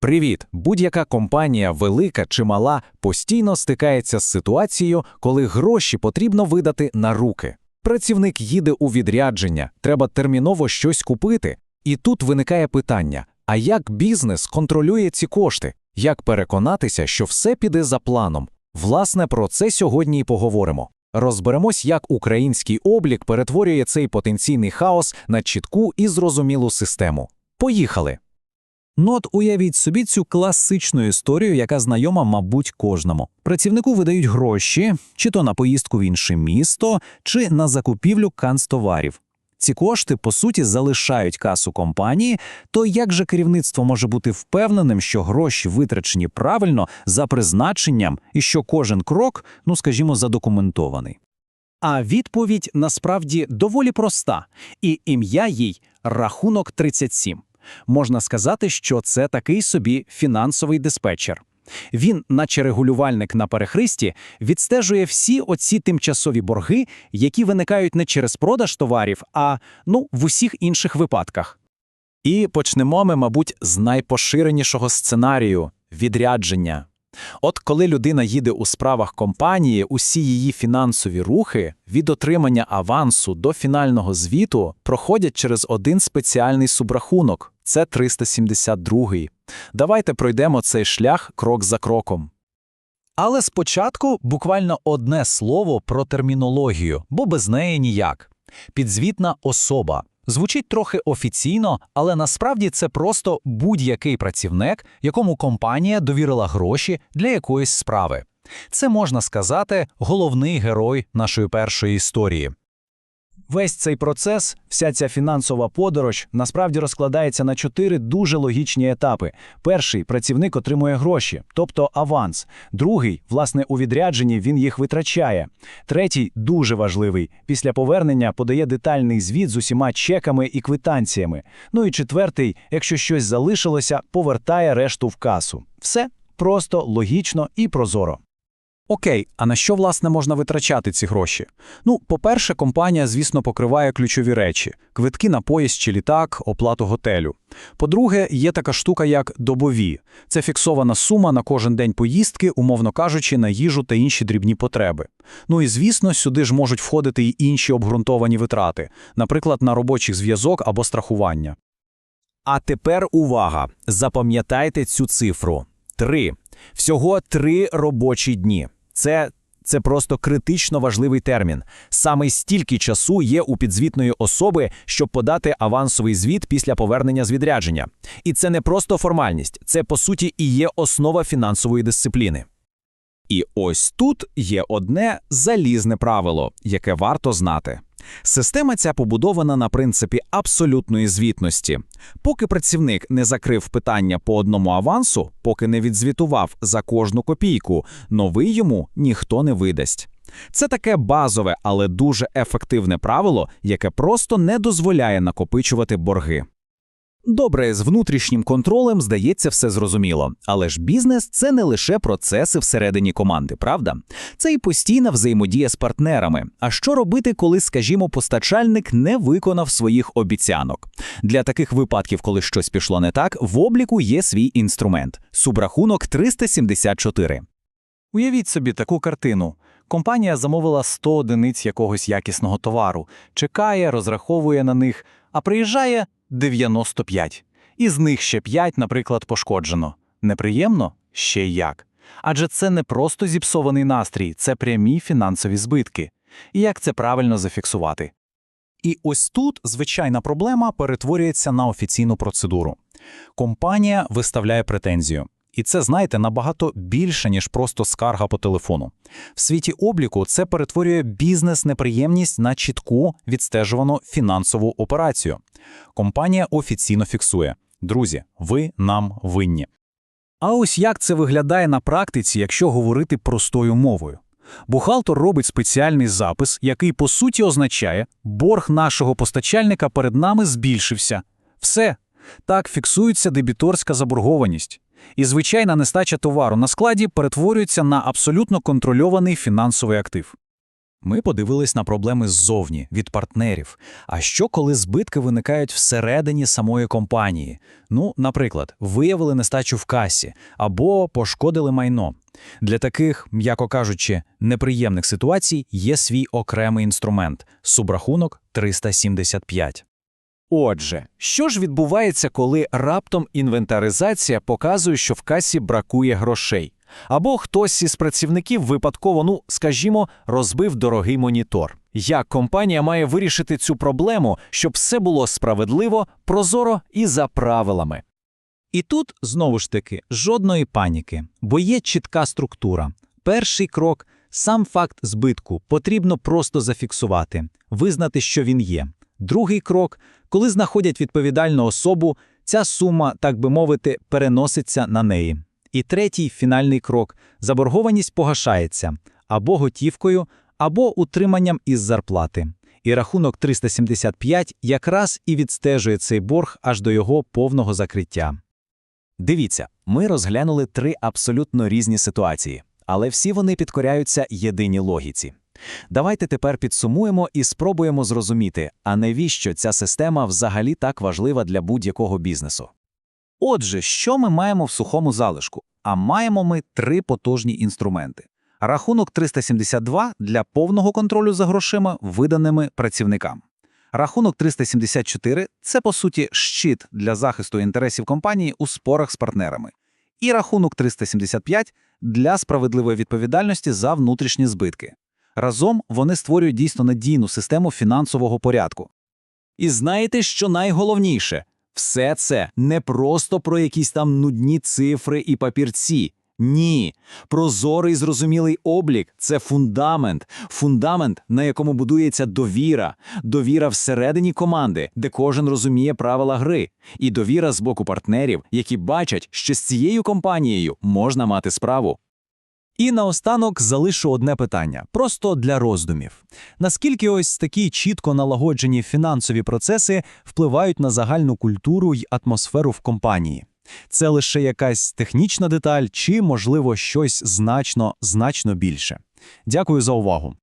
Привіт! Будь-яка компанія, велика чи мала, постійно стикається з ситуацією, коли гроші потрібно видати на руки. Працівник їде у відрядження, треба терміново щось купити. І тут виникає питання: а як бізнес контролює ці кошти? Як переконатися, що все піде за планом? Власне, про це сьогодні і поговоримо. Розберемось, як український облік перетворює цей потенційний хаос на чітку і зрозумілу систему. Поїхали! Ну от уявіть собі цю класичну історію, яка знайома, мабуть, кожному. Працівнику видають гроші, чи то на поїздку в інше місто, чи на закупівлю канцтоварів. Ці кошти, по суті, залишають касу компанії, то як же керівництво може бути впевненим, що гроші витрачені правильно за призначенням і що кожен крок, ну скажімо, задокументований? А відповідь насправді доволі проста, і ім'я їй рахунок 37. Можна сказати, що це такий собі фінансовий диспетчер. Він, наче регулювальник на перехресті, відстежує всі оці тимчасові борги, які виникають не через продаж товарів, а ну в усіх інших випадках. І почнемо ми, мабуть, з найпоширенішого сценарію відрядження. От коли людина їде у справах компанії, усі її фінансові рухи від отримання авансу до фінального звіту проходять через один спеціальний субрахунок це 372. Давайте пройдемо цей шлях крок за кроком. Але спочатку буквально одне слово про термінологію, бо без неї ніяк. Підзвітна особа. Звучить трохи офіційно, але насправді це просто будь-який працівник, якому компанія довірила гроші для якоїсь справи. Це можна сказати головний герой нашої першої історії. Весь цей процес, вся ця фінансова подорож, насправді розкладається на чотири дуже логічні етапи. Перший працівник отримує гроші, тобто аванс. Другий, власне, у відрядженні він їх витрачає. Третій, дуже важливий, після повернення подає детальний звіт з усіма чеками і квитанціями. Ну і четвертий, якщо щось залишилося, повертає решту в касу. Все просто, логічно і прозоро. Окей, а на що, власне, можна витрачати ці гроші? Ну, по-перше, компанія, звісно, покриває ключові речі: квитки на поїзд чи літак, оплату готелю. По-друге, є така штука, як добові. Це фіксована сума на кожен день поїздки, умовно кажучи, на їжу та інші дрібні потреби. Ну і звісно, сюди ж можуть входити й інші обґрунтовані витрати, наприклад, на робочий зв'язок або страхування. А тепер увага! Запам'ятайте цю цифру: три. Всього три робочі дні. Це, це просто критично важливий термін. Саме стільки часу є у підзвітної особи, щоб подати авансовий звіт після повернення з відрядження. І це не просто формальність, це по суті і є основа фінансової дисципліни. І ось тут є одне залізне правило, яке варто знати. Система ця побудована на принципі абсолютної звітності. Поки працівник не закрив питання по одному авансу, поки не відзвітував за кожну копійку, новий йому ніхто не видасть. Це таке базове, але дуже ефективне правило, яке просто не дозволяє накопичувати борги. Добре, з внутрішнім контролем здається все зрозуміло, але ж бізнес це не лише процеси всередині команди, правда? Це і постійна взаємодія з партнерами. А що робити, коли, скажімо, постачальник не виконав своїх обіцянок? Для таких випадків, коли щось пішло не так, в обліку є свій інструмент субрахунок 374. Уявіть собі таку картину. Компанія замовила 100 одиниць якогось якісного товару, чекає, розраховує на них, а приїжджає 95. Із них ще 5, наприклад, пошкоджено. Неприємно? Ще як. Адже це не просто зіпсований настрій, це прямі фінансові збитки. І як це правильно зафіксувати? І ось тут звичайна проблема перетворюється на офіційну процедуру. Компанія виставляє претензію. І це, знаєте, набагато більше, ніж просто скарга по телефону. В світі обліку це перетворює бізнес-неприємність на чітку відстежувану фінансову операцію. Компанія офіційно фіксує: друзі, ви нам винні. А ось як це виглядає на практиці, якщо говорити простою мовою? Бухгалтер робить спеціальний запис, який по суті означає, борг нашого постачальника перед нами збільшився. Все. Так фіксується дебіторська заборгованість. І звичайна нестача товару на складі перетворюється на абсолютно контрольований фінансовий актив. Ми подивились на проблеми ззовні, від партнерів. А що, коли збитки виникають всередині самої компанії? Ну, наприклад, виявили нестачу в касі або пошкодили майно. Для таких, м'яко кажучи, неприємних ситуацій є свій окремий інструмент – субрахунок 375. Отже, що ж відбувається, коли раптом інвентаризація показує, що в касі бракує грошей? Або хтось із працівників випадково, ну, скажімо, розбив дорогий монітор. Як компанія має вирішити цю проблему, щоб все було справедливо, прозоро і за правилами? І тут, знову ж таки, жодної паніки, бо є чітка структура. Перший крок – сам факт збитку потрібно просто зафіксувати, визнати, що він є. Другий крок – коли знаходять відповідальну особу, ця сума, так би мовити, переноситься на неї. І третій, фінальний крок – заборгованість погашається або готівкою, або утриманням із зарплати. І рахунок 375 якраз і відстежує цей борг аж до його повного закриття. Дивіться, ми розглянули три абсолютно різні ситуації, але всі вони підкоряються єдиній логіці. Давайте тепер підсумуємо і спробуємо зрозуміти, а навіщо ця система взагалі так важлива для будь-якого бізнесу. Отже, що ми маємо в сухому залишку? А маємо ми три потужні інструменти. Рахунок 372 для повного контролю за грошима, виданими працівникам. Рахунок 374 – це, по суті, щит для захисту інтересів компанії у спорах з партнерами. І рахунок 375 – для справедливої відповідальності за внутрішні збитки. Разом вони створюють дійсно надійну систему фінансового порядку. І знаєте, що найголовніше? Все це не просто про якісь там нудні цифри і папірці. Ні, прозорий зрозумілий облік це фундамент, фундамент, на якому будується довіра, довіра всередині команди, де кожен розуміє правила гри, і довіра з боку партнерів, які бачать, що з цією компанією можна мати справу. І наостанок залишу одне питання, просто для роздумів. Наскільки ось такі чітко налагоджені фінансові процеси впливають на загальну культуру й атмосферу в компанії? Це лише якась технічна деталь чи, можливо, щось значно, значно більше? Дякую за увагу.